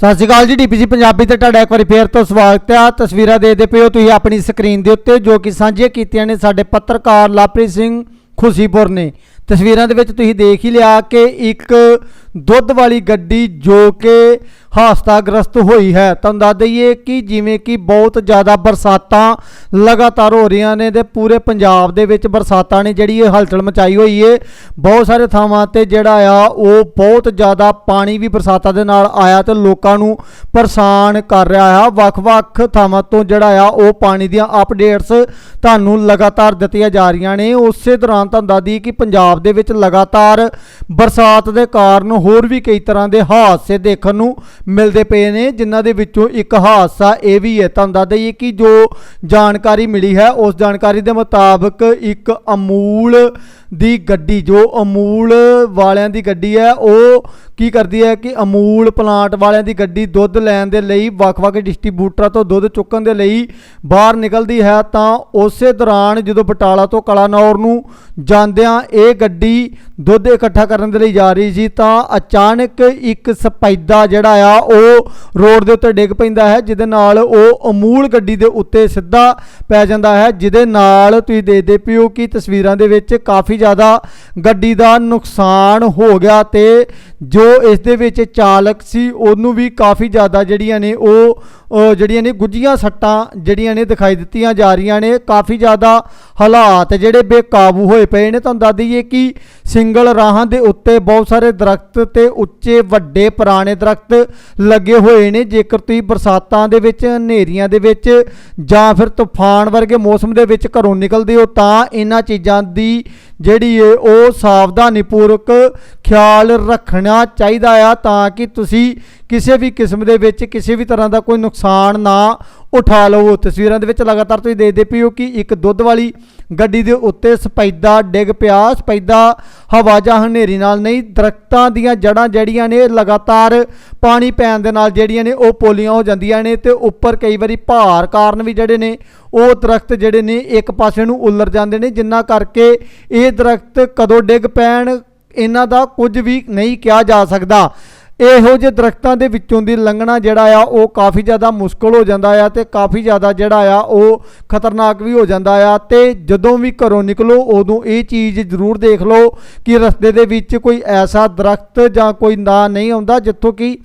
ਸਤਿ ਸ਼੍ਰੀ ਅਕਾਲ ਜੀ ਡੀਪੀਸੀ ਪੰਜਾਬੀ ਤੇ ਤੁਹਾਡਾ ਇੱਕ ਵਾਰੀ ਫੇਰ ਤੋਂ ਸਵਾਗਤ ਹੈ। ਤਸਵੀਰਾਂ ਦੇਖਦੇ ਪਏ ਹੋ ਤੁਸੀਂ ਆਪਣੀ ਸਕਰੀਨ ਦੇ ਉੱਤੇ, ਜੋ ਕਿ ਸਾਂਝੀਆਂ ਕੀਤੀਆਂ ਨੇ ਸਾਡੇ ਪੱਤਰਕਾਰ ਲਾਪ੍ਰੀਤ ਸਿੰਘ ਖੁਸ਼ੀਪੁਰ ਨੇ। ਤਸਵੀਰਾਂ ਦੇ ਵਿੱਚ ਤੁਸੀਂ ਦੇਖ ਹੀ ਲਿਆ ਕਿ ਇੱਕ ਦੁੱਧ ਵਾਲੀ ਗੱਡੀ ਜੋ ਕਿ ਹਾਸਤਾਗ੍ਰਸਤ ਹੋਈ ਹੈ। ਤੁਹਾਨੂੰ ਦੱਸ ਦਈਏ ਕਿ ਜਿਵੇਂ ਕਿ ਬਹੁਤ ਜ਼ਿਆਦਾ ਬਰਸਾਤਾਂ ਲਗਾਤਾਰ ਹੋ ਰਹੀਆਂ ਨੇ ਤੇ ਪੂਰੇ ਪੰਜਾਬ ਦੇ ਵਿੱਚ ਬਰਸਾਤਾਂ ਨੇ ਜਿਹੜੀ ਇਹ ਹਲਚਲ ਮਚਾਈ ਹੋਈ ਏ। ਬਹੁਤ ਸਾਰੇ ਥਾਵਾਂ ਤੇ ਜਿਹੜਾ ਆ, ਉਹ ਬਹੁਤ ਜ਼ਿਆਦਾ ਪਾਣੀ ਵੀ ਬਰਸਾਤਾਂ ਦੇ ਨਾਲ ਆਇਆ ਤੇ ਲੋਕਾਂ ਨੂੰ ਪਰੇਸ਼ਾਨ ਕਰ ਰਿਹਾ ਆ। ਵੱਖ-ਵੱਖ ਥਾਵਾਂ ਤੋਂ ਜਿਹੜਾ ਆ, ਉਹ ਪਾਣੀ ਦੀਆਂ ਅਪਡੇਟਸ ਤੁਹਾਨੂੰ ਲਗਾਤਾਰ ਦਿੱਤੀਆਂ ਜਾ ਰਹੀਆਂ ਨੇ। ਉਸੇ ਦੌਰਾਨ ਤੁਹਾਨੂੰ ਦੱਸਦੀ ਕਿ ਪੰਜਾਬ ਦੇ ਵਿੱਚ ਲਗਾਤਾਰ ਬਰਸਾਤ ਦੇ ਕਾਰਨ ਹੋਰ ਵੀ ਕਈ ਤਰ੍ਹਾਂ ਦੇ ਹਾਦਸੇ ਦੇਖਣ ਨੂੰ ਮਿਲਦੇ ਪਏ ਨੇ, ਜਿਨ੍ਹਾਂ ਦੇ ਵਿੱਚੋਂ ਇੱਕ ਹਾਦਸਾ ਇਹ ਵੀ ਹੈ। ਤੁਹਾਨੂੰ ਦੱਸ ਦਈਏ ਕਿ ਜੋ ਜਾਣਕਾਰੀ ਮਿਲੀ ਹੈ, ਉਸ ਜਾਣਕਾਰੀ ਦੇ ਮੁਤਾਬਕ ਇੱਕ ਅਮੂਲ ਦੀ ਗੱਡੀ, ਜੋ ਅਮੂਲ ਵਾਲਿਆਂ ਦੀ ਗੱਡੀ ਹੈ, ਉਹ ਕੀ ਕਰਦੀ ਹੈ ਕਿ ਅਮੂਲ ਪਲਾਂਟ ਵਾਲਿਆਂ ਦੀ ਗੱਡੀ ਦੁੱਧ ਲੈਣ ਦੇ ਲਈ, ਵੱਖ-ਵੱਖ ਡਿਸਟ੍ਰੀਬਿਊਟਰਾਂ ਤੋਂ ਦੁੱਧ ਚੁੱਕਣ ਦੇ ਲਈ ਬਾਹਰ ਨਿਕਲਦੀ ਹੈ, ਤਾਂ ਉਸੇ ਦੌਰਾਨ ਜਦੋਂ ਬਟਾਲਾ ਤੋਂ ਕਲਾਨੌਰ ਨੂੰ ਜਾਂਦਿਆਂ ਇਹ ਗੱਡੀ ਦੁੱਧ ਇਕੱਠਾ ਕਰਨ ਦੇ ਲਈ ਜਾ ਰਹੀ ਸੀ ਤਾਂ ਅਚਾਨਕ ਇੱਕ ਸਪੈਦਾ ਜਿਹੜਾ ਆ, ਉਹ ਰੋਡ ਦੇ ਉੱਤੇ ਡਿੱਗ ਪੈਂਦਾ ਹੈ, ਜਿਹਦੇ ਨਾਲ ਉਹ ਅਮੂਲ ਗੱਡੀ ਦੇ ਉੱਤੇ ਸਿੱਧਾ ਪੈ ਜਾਂਦਾ ਹੈ, ਜਿਹਦੇ ਨਾਲ ਤੁਸੀਂ ਦੇਖਦੇ ਪਿਓ ਕਿ ਤਸਵੀਰਾਂ ਦੇ ਵਿੱਚ ਕਾਫੀ ਜ਼ਿਆਦਾ ਗੱਡੀ ਦਾ ਨੁਕਸਾਨ ਹੋ ਗਿਆ ਤੇ ਜੋ ਇਸ ਦੇ ਵਿੱਚ ਚਾਲਕ ਸੀ, ਉਹਨੂੰ ਵੀ ਕਾਫੀ ਜ਼ਿਆਦਾ ਜਿਹੜੀਆਂ ਨੇ ਉਹ ਜਿਹੜੀਆਂ ਨੇ ਗੁੱਜੀਆਂ ਸੱਟਾਂ ਜਿਹੜੀਆਂ ਨੇ ਦਿਖਾਈ ਦਿੱਤੀਆਂ ਜਾ ਰਹੀਆਂ ਨੇ, ਕਾਫੀ ਜ਼ਿਆਦਾ ਹਾਲਾਤ ਜਿਹੜੇ ਬੇਕਾਬੂ ਹੋਏ ਪਏ ਨੇ। ਤੁਹਾਨੂੰ ਦੱਸ ਦਈਏ ਕਿ ਸਿੰਗਲ ਰਾਹਾਂ ਦੇ ਉੱਤੇ ਬਹੁਤ ਸਾਰੇ ਦਰਖਤ ਤੇ ਉੱਚੇ ਵੱਡੇ ਪੁਰਾਣੇ ਦਰਖਤ ਲੱਗੇ ਹੋਏ ਨੇ। ਜੇਕਰ ਤੁਸੀਂ ਬਰਸਾਤਾਂ ਦੇ ਵਿੱਚ, ਹਨੇਰੀਆਂ ਦੇ ਵਿੱਚ ਜਾਂ ਫਿਰ ਤੂਫਾਨ ਵਰਗੇ ਮੌਸਮ ਦੇ ਵਿੱਚ ਘਰੋਂ ਨਿਕਲਦੇ ਹੋ, ਤਾਂ ਇਹਨਾਂ ਚੀਜ਼ਾਂ ਦੀ ਜਿਹੜੀ ਏ ਉਹ ਸਾਵਧਾਨੀਪੂਰਵਕ ਖਿਆਲ ਰੱਖਣਾ ਚਾਹੀਦਾ ਆ ਤਾਂ ਕਿ ਤੁਸੀਂ ਕਿਸੇ ਵੀ ਕਿਸਮ ਦੇ ਵਿੱਚ ਕਿਸੇ ਵੀ ਤਰ੍ਹਾਂ ਦਾ ਕੋਈ ਨੁਕਸਾਨ ਨਾ ਉਠਾ ਲਵੋ ਤਸਵੀਰਾਂ ਦੇ ਵਿੱਚ ਲਗਾਤਾਰ ਤੁਸੀਂ ਦੇਖਦੇ ਪਏ ਹੋ ਕਿ ਇੱਕ ਦੁੱਧ ਵਾਲੀ ਗੱਡੀ ਦੇ ਉੱਤੇ ਸਪੈਦਾ ਡਿੱਗ ਪਿਆ। ਸਪੈਦਾ ਹਵਾ ਜਾਂ ਹਨੇਰੀ ਨਾਲ ਨਹੀਂ, ਦਰਖਤਾਂ ਦੀਆਂ ਜੜਾਂ ਜਿਹੜੀਆਂ ਨੇ ਲਗਾਤਾਰ ਪਾਣੀ ਪੈਣ ਦੇ ਨਾਲ ਜਿਹੜੀਆਂ ਨੇ ਉਹ ਪੋਲੀਆਂ ਹੋ ਜਾਂਦੀਆਂ ਨੇ ਤੇ ਉੱਪਰ ਕਈ ਵਾਰੀ ਭਾਰ ਕਾਰਨ ਵੀ ਜਿਹੜੇ ਨੇ, ਉਹ ਦਰਖਤ ਜਿਹੜੇ ਨੇ ਇੱਕ ਪਾਸੇ ਨੂੰ ਉੱਲਰ ਜਾਂਦੇ ਨੇ, ਜਿੰਨਾ ਕਰਕੇ ਇਹ ਦਰਖਤ ਕਦੋਂ ਡਿੱਗ ਪੈਣ, ਇਹਨਾਂ ਦਾ ਕੁਝ ਵੀ ਨਹੀਂ ਕਿਹਾ ਜਾ ਸਕਦਾ। ਇਹੋ ਜਿਹੇ ਦਰਖਤਾਂ ਦੇ ਵਿੱਚੋਂ ਦੀ ਲੰਘਣਾ ਜਿਹੜਾ ਆ, ਉਹ ਕਾਫੀ ਜ਼ਿਆਦਾ ਮੁਸ਼ਕਲ ਹੋ ਜਾਂਦਾ ਆ ਤੇ ਕਾਫੀ ਜ਼ਿਆਦਾ ਜਿਹੜਾ ਆ, ਉਹ ਖਤਰਨਾਕ ਵੀ ਹੋ ਜਾਂਦਾ ਆ ਤੇ ਜਦੋਂ ਵੀ ਘਰੋਂ ਨਿਕਲੋ, ਉਦੋਂ ਇਹ ਚੀਜ਼ ਜ਼ਰੂਰ ਦੇਖ ਲਓ ਕਿ ਰਸਤੇ ਦੇ ਵਿੱਚ ਕੋਈ ਐਸਾ ਦਰਖਤ ਜਾਂ ਕੋਈ ਨਾ ਨਹੀਂ ਆਉਂਦਾ ਜਿੱਥੋਂ ਕਿ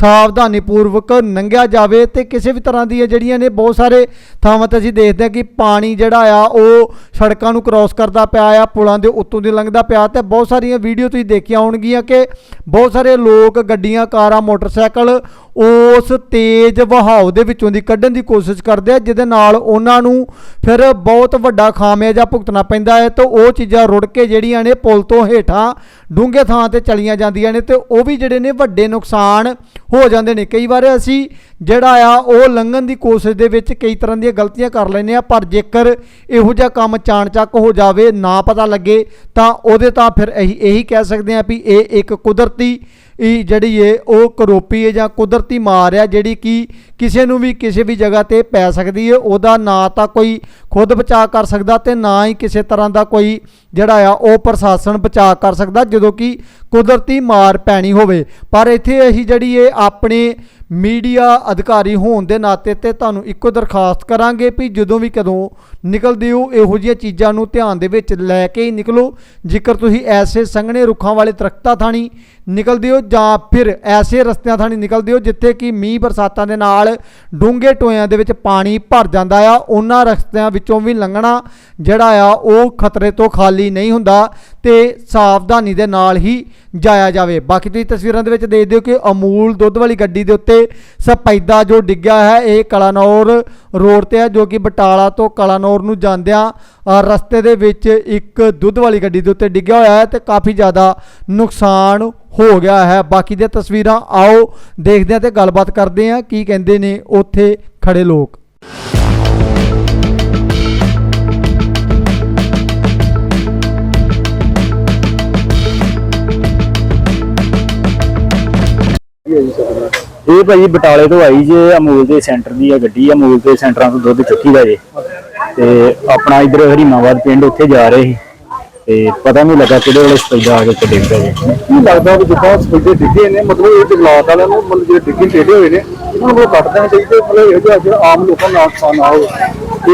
ਸਾਵਧਾਨੀ ਪੂਰਵਕ ਲੰਘਿਆ ਜਾਵੇ ਤੇ ਕਿਸੇ ਵੀ ਤਰ੍ਹਾਂ ਦੀਆਂ ਜਿਹੜੀਆਂ ਨੇ ਬਹੁਤ ਸਾਰੇ ਥਾਵਾਂ ਤੇ ਅਸੀਂ ਦੇਖਦੇ ਹਾਂ ਕਿ ਪਾਣੀ ਜਿਹੜਾ ਆ, ਉਹ ਸੜਕਾਂ ਨੂੰ ਕ੍ਰਾਸ ਕਰਦਾ ਪਿਆ ਆ, ਪੁਲਾਂ ਦੇ ਉੱਤੋਂ ਦੀ ਲੰਘਦਾ ਪਿਆ ਤੇ ਬਹੁਤ ਸਾਰੀਆਂ ਵੀਡੀਓ ਤੁਸੀਂ ਦੇਖੀਆਂ ਹੋਣਗੀਆਂ ਕਿ ਬਹੁਤ ਸਾਰੇ ਲੋਕ ਗੱਡੀ ਗੱਡੀਆਂ ਕਾਰਾਂ ਮੋਟਰਸਾਈਕਲ ਉਸ ਤੇਜ਼ ਵਹਾਅ ਦੇ ਵਿੱਚੋਂ ਦੀ ਕੱਢਣ ਦੀ ਕੋਸ਼ਿਸ਼ ਕਰਦੇ ਆ, ਜਿਹਦੇ ਨਾਲ ਉਹਨਾਂ ਨੂੰ ਫਿਰ ਬਹੁਤ ਵੱਡਾ ਖਾਮਿਆਜਾ ਭੁਗਤਣਾ ਪੈਂਦਾ ਹੈ ਤਾਂ ਉਹ ਚੀਜ਼ਾਂ ਰੁੜ ਕੇ ਜਿਹੜੀਆਂ ਨੇ ਪੁਲ ਤੋਂ ਹੇਠਾਂ ਡੂੰਘੇ ਥਾਂ ਤੇ ਚਲੀਆਂ ਜਾਂਦੀਆਂ ਨੇ ਤੇ ਉਹ ਵੀ ਜਿਹੜੇ ਨੇ ਵੱਡੇ ਨੁਕਸਾਨ ਹੋ ਜਾਂਦੇ ਨੇ। ਕਈ ਵਾਰ ਅਸੀਂ ਜਿਹੜਾ ਆ, ਉਹ ਲੰਘਣ ਦੀ ਕੋਸ਼ਿਸ਼ ਦੇ ਵਿੱਚ ਕਈ ਤਰ੍ਹਾਂ ਦੀਆਂ ਗਲਤੀਆਂ ਕਰ ਲੈਂਦੇ ਆ, ਪਰ ਜੇਕਰ ਇਹੋ ਜਿਹਾ ਕੰਮ ਚਾਣਚੱਕ ਹੋ ਜਾਵੇ, ਨਾ ਪਤਾ ਲੱਗੇ, ਤਾਂ ਉਹਦੇ ਤਾਂ ਫਿਰ ਇਹੀ ਇਹੀ ਕਹਿ ਸਕਦੇ ਆ ਵੀ ਇਹ ਇੱਕ ਕੁਦਰਤੀ ਜਿਹੜੀ ਏ, ਉਹ ਕਰੋਪੀ ਹੈ ਜਾਂ ਕੁਦਰਤ ਕੁਦਰਤੀ ਮਾਰ ਆ ਜਿਹੜੀ ਕਿ ਕਿਸੇ ਨੂੰ ਵੀ ਕਿਸੇ ਵੀ ਜਗ੍ਹਾ ਤੇ ਪੈ ਸਕਦੀ ਹੈ, ਉਹਦਾ ਨਾ ਤਾਂ ਕੋਈ ਖੁਦ ਬਚਾਅ ਕਰ ਸਕਦਾ ਤੇ ਨਾ ਹੀ ਕਿਸੇ ਤਰ੍ਹਾਂ ਦਾ ਕੋਈ ਜਿਹੜਾ ਆ, ਉਹ ਪ੍ਰਸ਼ਾਸਨ ਬਚਾਅ ਕਰ ਸਕਦਾ ਜਦੋਂ ਕਿ ਕੁਦਰਤੀ ਮਾਰ ਪੈਣੀ ਹੋਵੇ। ਪਰ ਇੱਥੇ ਅਸੀਂ ਜਿਹੜੀ ਏ ਆਪਣੇ ਮੀਡੀਆ ਅਧਿਕਾਰੀ ਹੋਣ ਦੇ ਨਾਤੇ ਤੇ ਤੁਹਾਨੂੰ ਇੱਕੋ ਦਰਖਾਸਤ ਕਰਾਂਗੇ ਵੀ ਜਦੋਂ ਵੀ ਕਦੋਂ ਨਿਕਲਦੇ ਹੋ, ਇਹੋ ਜਿਹੀਆਂ ਚੀਜ਼ਾਂ ਨੂੰ ਧਿਆਨ ਦੇ ਵਿੱਚ ਲੈ ਕੇ ਹੀ ਨਿਕਲੋ। ਜੇਕਰ ਤੁਸੀਂ ਐਸੇ ਸੰਘਣੇ ਰੁੱਖਾਂ ਵਾਲੇ ਦਰਖਤਾਂ ਥਾਣੀ ਨਿਕਲਦੇ ਹੋ ਜਾਂ ਫਿਰ ਐਸੇ ਰਸਤਿਆਂ ਥਾਣੀ ਨਿਕਲਦੇ ਹੋ ਜਿੱਥੇ ਕਿ ਮੀਂਹ ਬਰਸਾਤਾਂ ਦੇ ਨਾਲ ਡੂੰਘੇ ਟੋਇਆਂ ਦੇ ਵਿੱਚ ਪਾਣੀ ਭਰ ਜਾਂਦਾ ਆ। ਉਹਨਾਂ ਰਸਤਿਆਂ ਵਿੱਚੋਂ ਵੀ ਲੰਘਣਾ ਜਿਹੜਾ ਆ, ਉਹ ਖਤਰੇ ਤੋਂ ਖਾਲੀ ਨਹੀਂ ਹੁੰਦਾ ਤੇ ਸਾਵਧਾਨੀ ਦੇ ਨਾਲ ਹੀ ਜਾਇਆ ਜਾਵੇ। ਬਾਕੀ ਤੁਸੀਂ ਤਸਵੀਰਾਂ ਦੇ ਵਿੱਚ ਦੇਖਦੇ ਹੋ ਕਿ ਅਮੂਲ ਦੁੱਧ ਵਾਲੀ ਗੱਡੀ ਦੇ ਉੱਤੇ ਸਪੈਦਾ ਜੋ ਡਿੱਗਿਆ ਹੈ, ਇਹ ਕਲਾਨੌਰ ਰੋਡ ਤੇ ਹੈ ਜੋ ਕਿ ਬਟਾਲਾ ਤੋਂ ਕਲਾਨੌਰ ਨੂੰ ਜਾਂਦਿਆਂ ਰਸਤੇ ਦੇ ਵਿੱਚ ਇੱਕ ਦੁੱਧ ਵਾਲੀ ਗੱਡੀ ਦੇ ਉੱਤੇ ਡਿੱਗਿਆ ਹੋਇਆ ਹੈ ਤੇ ਕਾਫੀ ਜ਼ਿਆਦਾ ਨੁਕਸਾਨ ਹੋ ਗਿਆ ਹੈ। ਬਾਕੀ ਦੀਆਂ ਤਸਵੀਰਾਂ ਆਓ ਦੇਖਦੇ ਹਾਂ ਤੇ ਗੱਲਬਾਤ ਕਰਦੇ ਹਾਂ ਕੀ ਕਹਿੰਦੇ ਨੇ ਉੱਥੇ ਖੜੇ ਲੋਕ। ਇਹ ਭਾਜੀ ਬਟਾਲੇ ਤੋਂ ਆਈ ਜੇ ਅਮੂਲ ਦੇ ਸੈਂਟਰ ਦੀ ਆ ਗੱਡੀ। ਅਮੂਲ ਦੇ ਸੈਂਟਰਾਂ ਤੋਂ ਦੁੱਧ ਚੁੱਕੀ ਦਾ ਜੇ। ਤੇ ਆਪਣਾ ਇਧਰ ਹਰੀਮਾਵਾਦ ਪਿੰਡ ਉੱਥੇ ਜਾ ਰਹੇ ਸੀ। ਤੇ ਪਤਾ ਨਹੀਂ ਲੱਗਾ ਕਿਹੜੇ ਵੇਲੇ ਸਪੈਦਾ ਆ ਕੇ ਪਿਆ ਜੀ ਕੀ ਲੱਗਦਾ ਵੀ ਜਿੱਦਾਂ ਸਪੈਦੇ ਡਿੱਗੇ ਨੇ ਮਤਲਬ ਇਹ ਜੰਗਲਾਤ ਵਾਲਿਆਂ ਨੂੰ ਮਤਲਬ ਜਿਹੜੇ ਡਿੱਗੇ ਟੇਢੇ ਹੋਏ ਨੇ ਇਹਨਾਂ ਨੂੰ ਕੱਟ ਦੇਣਾ ਚਾਹੀਦਾ ਮਤਲਬ ਇਹੋ ਜਿਹਾ ਜਿਹੜਾ ਆਮ ਲੋਕਾਂ ਨੂੰ ਨੁਕਸਾਨ ਨਾ ਹੋਵੇ।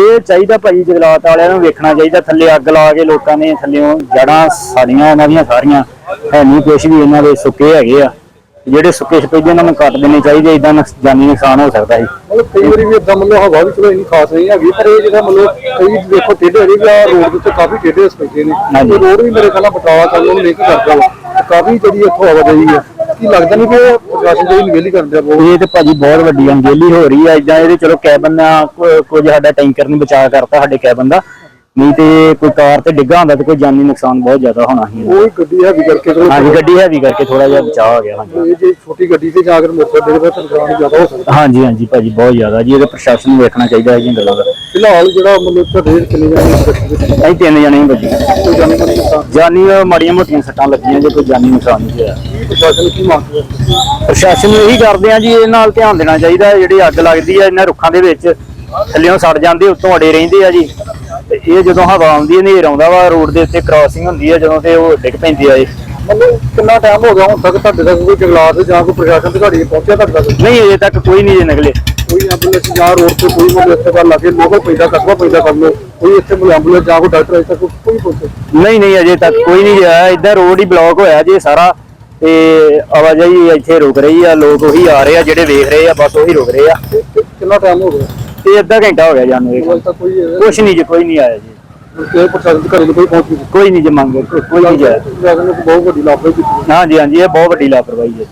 ਇਹ ਚਾਹੀਦਾ ਭਾਈ ਜਗਲਾਤ ਵਾਲਿਆਂ ਨੂੰ ਵੇਖਣਾ ਚਾਹੀਦਾ ਥੱਲੇ ਅੱਗ ਲਾ ਕੇ ਲੋਕਾਂ ਨੇ ਥੱਲੇੋਂ ਜੜਾਂ ਸਾਰੀਆਂ ਇਹਨਾਂ ਦੀਆਂ ਸਾਰੀਆਂ ਹੈ ਨਹੀਂ ਕੁਛ ਵੀ ਇਹਨਾਂ ਦੇ ਸੁੱਕੇ ਹੈਗੇ ਆ। ਜਿਹੜੇ ਸੁੱਕੇ ਸਪੇਜੇ ਇਹਨਾਂ ਨੂੰ ਕੱਟ ਦੇਣੇ ਚਾਹੀਦੇ ਇਦਾਂ ਜਾਨੀ ਨੁਕਸਾਨ ਹੋ ਸਕਦਾ ਮਤਲਬ ਕਈ ਵਾਰੀ ਵੀ ਇਦਾਂ ਮਤਲਬ ਹਵਾ ਵੀ ਚਲੋ ਇੰਨੀ ਖਾਸ ਨਹੀਂ ਹੈਗੀ ਪਰ ਇਹ ਜਿਹੜਾ ਮਤਲਬ ਕਈ ਦੇਖੋ ਟੇਢੇ ਆ ਰੋਡ ਦੇ ਉੱਤੇ ਕਾਫੀ ਟੇਢੇ ਸਪੈਦੇ ਨੇ। ਇਹ ਰੋਡ ਵੀ ਮੇਰੇ ਖਿਆਲ ਨਾਲ ਬਟਾਲਾ ਕਰਨ ਨੂੰ ਲਿੰਕ ਕਰਦਾ ਵਾ ਤੇ ਕਾਫੀ ਜਿਹੜੀ ਇੱਥੋਂ ਆਵਾਜਾਈ ਹੈ। ਕੀ ਲੱਗਦਾ ਨਹੀਂ ਕਿ ਇਹ ਪ੍ਰਸ਼ਾਸਨ ਜਿਹੜੀ ਨਿਗੇਲੀ ਕਰਦੇ ਆ ਬਹੁਤ? ਇਹ ਤੇ ਭਾਜੀ ਬਹੁਤ ਵੱਡੀ ਅੰਗੇਲੀ ਹੋ ਰਹੀ ਆ ਇਦਾਂ ਇਹਦੇ ਚਲੋ ਕੈਬਨ ਕੁਝ ਸਾਡਾ ਟੈਂਕਰ ਨੇ ਬਚਾ ਕਰਤਾ ਸਾਡੇ ਕੈਬਨ ਦਾ। ਨਹੀਂ ਤੇ ਕੋਈ ਕਾਰ ਤੇ ਡਿੱਗਾ ਹੁੰਦਾ ਤੇ ਕੋਈ ਜਾਨੀ ਨੁਕਸਾਨ ਬਹੁਤ ਜ਼ਿਆਦਾ ਹੋਣਾ ਸੀ। ਉਹ ਹੀ ਗੱਡੀ ਹੈਵੀ ਕਰਕੇ ਚਲੋ ਹਾਂਜੀ ਗੱਡੀ ਹੈਵੀ ਕਰਕੇ ਥੋੜਾ ਜਿਹਾ ਬਚਾਅ ਹੋ ਗਿਆ ਹਾਂਜੀ। ਇਹ ਜੇ ਛੋਟੀ ਗੱਡੀ ਤੇ ਜਾ ਕੇ ਮੋਟਰਸਾਈਕਲ ਦੇ ਤਾਂ ਨੁਕਸਾਨ ਜ਼ਿਆਦਾ ਹੋ ਸਕਦਾ। ਹਾਂਜੀ ਹਾਂਜੀ ਭਾਜੀ ਬਹੁਤ ਜ਼ਿਆਦਾ। ਜੀ ਇਹਦੇ ਪ੍ਰਸ਼ਾਸਨ ਨੂੰ ਵੇਖਣਾ ਚਾਹੀਦਾ ਇਹ ਗੱਲਾਂ ਦਾ। ਫਿਲਹਾਲ ਜਿਹੜਾ ਮਤਲਬ ਤੁਹਾਡੇ ਕਿੰਨੇ ਜਾਣੇ ਵਿੱਚ ਅਸੀਂ ਤਿੰਨ ਜਣੇ ਹੀ ਨੁਕਸਾਨ ਜਾਨੀ ਮਾੜੀਆਂ ਮੋਟੀਆਂ ਸੱਟਾਂ ਲੱਗੀਆਂ ਜੇ ਕੋਈ ਜਾਨੀ ਨੁਕਸਾਨ ਨਹੀਂ ਹੋਇਆ। ਪ੍ਰਸ਼ਾਸਨ ਕੀ ਮੰਗ ਪ੍ਰਸ਼ਾਸਨ ਨੂੰ ਇਹੀ ਕਰਦੇ ਆ ਜੀ ਇਹ ਨਾਲ ਧਿਆਨ ਦੇਣਾ ਚਾਹੀਦਾ ਹੈ। ਜਿਹੜੀ ਅੱਗ ਲੱਗਦੀ ਆ ਇਹਨਾਂ ਰੁੱਖਾਂ ਦੇ ਵਿੱਚ ਥੱਲਿਓਂ ਸੜ ਜਾਂਦੇ ਉੱਤੋਂ ਅੜੇ ਰਹਿੰਦੇ ਆ ਜੀ। ਇਹ ਜਦੋਂ ਹਵਾ ਆਉਂਦੀ ਹੈ ਹਨੇਰ ਆਉਂਦਾ ਵਾ ਰੋਡ ਦੇ ਉੱਤੇ ਕ੍ਰਾਸਿੰਗ ਹੁੰਦੀ ਹੈ ਜਦੋਂ ਤੇ ਉਹ ਡਿੱਗ ਪੈਂਦੀ ਆ ਇਹ। ਮਤਲਬ ਕਿੰਨਾ ਟਾਈਮ ਹੋ ਗਿਆ ਹੁਣ ਤੱਕ ਤੁਹਾਡੇ ਤੱਕ ਕੋਈ ਜੰਗਲਾਤ ਜਾਂ ਕੋਈ ਪ੍ਰਸ਼ਾਸਨ ਅਧਿਕਾਰੀ ਪਹੁੰਚਿਆ ਤੁਹਾਡੇ ਤੱਕ? ਨਹੀਂ ਅਜੇ ਤੱਕ ਕੋਈ ਨਹੀਂ ਜੇ ਨਿਕਲੇ। ਕੋਈ ਐਂਬੂਲੈਂਸ ਜਾਂ ਰੋਡ ਤੇ ਕੋਈ ਮਤਲਬ ਇੱਥੇ ਬਾਹਰ ਲਾਗੇ ਲੋਕਲ ਪੈਦਾ ਕਸਬਾ ਪੈਦਾ ਕਰ ਲਓ ਕੋਈ ਇੱਥੇ ਮਤਲਬ ਐਂਬੂਲੈਂਸ ਜਾਂ ਕੋਈ ਡਾਕਟਰ ਅਜੇ ਤੱਕ ਕੋਈ ਪਹੁੰਚੇ ਨਹੀਂ ਨਹੀਂ ਅਜੇ ਤੱਕ ਕੋਈ ਨਹੀਂ ਆਇਆ ਇਦਾਂ ਰੋਡ ਹੀ ਬਲੌਕ ਹੋਇਆ ਜੀ ਸਾਰਾ ਤੇ ਆਵਾਜਾਈ ਇੱਥੇ ਰੁਕ ਰਹੀ ਆ ਲੋਕ ਉਹੀ ਆ ਰਹੇ ਆ ਜਿਹੜੇ ਵੇਖ ਰਹੇ ਆ ਬਸ ਉਹੀ ਰੁਕ ਰਹੇ ਆ। ਕਿੰਨਾ ਟਾਈਮ ਹੋ ਗਿਆ? ਤੇ ਅੱਧਾ ਘੰਟਾ ਹੋ ਗਿਆ ਜਾਨੂੰ ਇਹ ਕੋਈ ਕੁਛ ਨਹੀਂ ਜੀ ਕੋਈ ਨਹੀਂ ਆਇਆ ਜੀ। ਕੋਈ ਪ੍ਰਸ਼ਾਸਨ ਅਧਿਕਾਰੀ ਨੂੰ ਕੋਈ ਪਹੁੰਚ ਨਹੀਂ ਕੋਈ ਨਹੀਂ ਜੀ ਮੰਗ ਕੋਈ ਨਹੀਂ ਜੀ ਆਇਆ। ਪ੍ਰਸ਼ਾਸਨ ਨੇ ਬਹੁਤ ਵੱਡੀ ਲਾਪਰਵਾਹੀ ਕੀਤੀ। ਹਾਂਜੀ ਹਾਂਜੀ ਇਹ ਬਹੁਤ ਵੱਡੀ ਲਾਪਰਵਾਹੀ ਹੈ ਜੀ।